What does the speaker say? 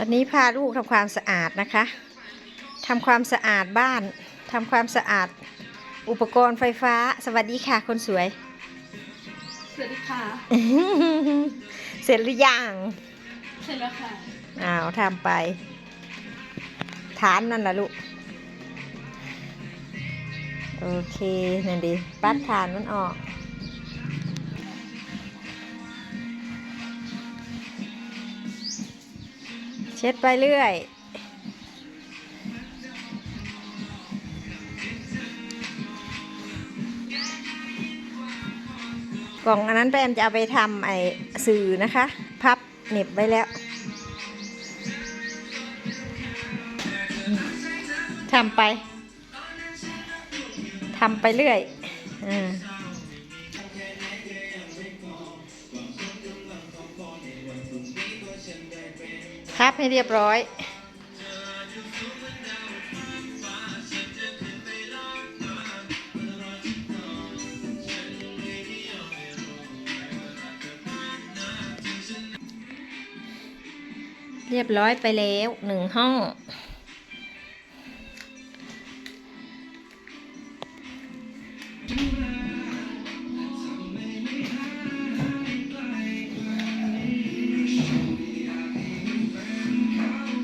วันนี้พาลูกทำความสะอาดนะคะทำความสะอาดบ้านทำความสะอาดอุปกรณ์ไฟฟ้า สวัสดีค่ะคนสวย สวัสดีค่ะ เสร็จหรือยัง เสร็จแล้วค่ะ อ้าวทำไป ฐานนั่นล่ะลูก โอเค นั่นดี ปัดฐานมันออก เช็ดไปเรื่อยกล่องอันนั้นแปมจะเอาไปทำไอ้สื่อนะคะ พับเน็บไว้แล้วทำไปทำไปเรื่อยอา พับให้เรียบร้อย เรียบร้อยไปแล้วหนึ่งห้อง